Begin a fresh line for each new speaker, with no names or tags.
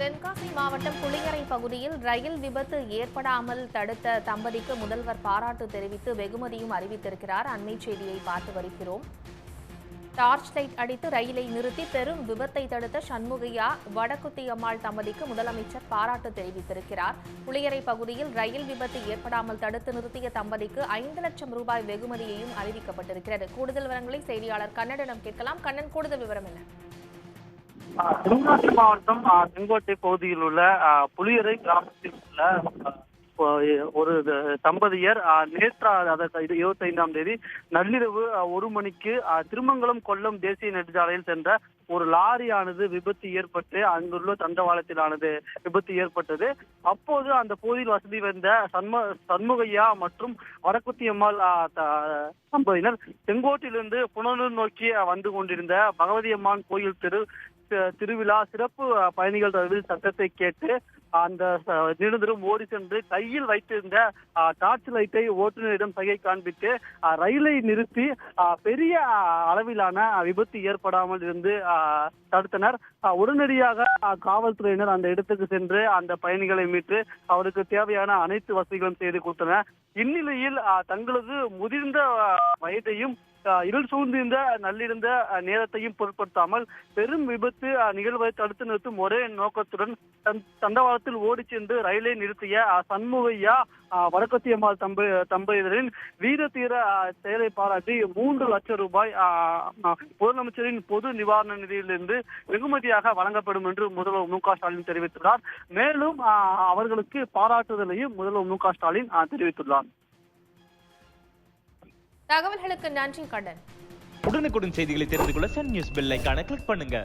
தென்காசி மாவட்டம் புளியரை பகுதியில் ரயில் விபத்து ஏற்படாமல் தடுத்த தம்பதிக்கு முதல்வர் பாராட்டு தெரிவித்து வெகுமதியும் அறிவித்திருக்கிறார். அண்மை செய்தியை பார்த்து வருகிறோம். டார்ச் லைட் அடித்து ரயிலை நிறுத்தி பெரும் விபத்தை தடுத்த சண்முகையா வடக்குத்தி அம்மாள் தம்பதிக்கு முதலமைச்சர் பாராட்டு தெரிவித்திருக்கிறார். புளியரை பகுதியில் ரயில் விபத்து ஏற்படாமல் தடுத்து நிறுத்திய தம்பதிக்கு ஐந்து லட்சம் ரூபாய் வெகுமதியையும் அறிவிக்கப்பட்டிருக்கிறது. கூடுதல் விவரங்களை செய்தியாளர் கண்ணனிடம் கேட்கலாம். கண்ணன் கூடுதல் விவரம் என்ன?
தென்காசி மாவட்டம் செங்கோட்டை பகுதியில் உள்ள புளியரை கிராமத்தில் உள்ள ஒரு தம்பதியர் நேற்று அதாவது தேதி நள்ளிரவு ஒரு மணிக்கு திருமங்கலம் கொல்லம் தேசிய நெடுஞ்சாலையில் சென்ற ஒரு லாரியானது விபத்து ஏற்பட்டு அங்குள்ள தண்டவாளத்திலானது விபத்து ஏற்பட்டது. அப்போது அந்த பகுதியில் வசதி வந்த சண்ம சண்முகையா மற்றும் வடக்குத்தியம்மாள் ஆ, தம்பதியினர் செங்கோட்டிலிருந்து புனலூர் நோக்கி வந்து கொண்டிருந்த பகவதி அம்மான் கோயில் திரு திருவிழா சிறப்பு பயணிகள் ரயில் சத்தத்தை கேட்டு அந்த ச- ஓடி சென்று கையில் வைத்திருந்த அஹ், டார்ச் லைட்டை ஓட்டுநரிடம் சகை காண்பித்து ரயிலை நிறுத்தி அஹ், பெரிய அளவிலான விபத்து ஏற்படாமல் இருந்து அஹ், தடுத்தனர். உடனடியாக அஹ், காவல்துறையினர் அந்த இடத்துக்கு சென்று அந்த பயணிகளை மீட்டு அவருக்கு தேவையான அனைத்து வசதிகளும் செய்து கொடுத்தனர். இந்நிலையில் அஹ், தங்களது முதிர்ந்த வயதையும் இருள் சூழ்ந்திருந்த நள்ளிருந்த நேரத்தையும் பொருட்படுத்தாமல் பெரும் விபத்து நிகழ்வை தடுத்து நிறுத்தும் ஒரே நோக்கத்துடன் தண்டவாளத்தில் ஓடி சென்று ரயிலை நிறுத்திய சண்முகையா வடக்கத்தியம்மாள் தம்ப தம்பதியரின் வீர தீர அஹ், செயலை பாராட்டி மூன்று லட்சம் ரூபாய் முதலமைச்சரின் பொது நிவாரண நிதியிலிருந்து வெகுமதியாக வழங்கப்படும் என்று முதல்வர் மு க ஸ்டாலின் தெரிவித்துள்ளார். மேலும் அஹ், அவர்களுக்கு பாராட்டுதலையும் முதல்வர் மு க ஸ்டாலின் தெரிவித்துள்ளார்.
தகவல்களுக்கு நன்றி கடன்.
உடனுக்குடன் செய்திகளை தெரிந்து கொள்ள சன் நியூஸ் பெல் ஐகானை கிளிக் பண்ணுங்க.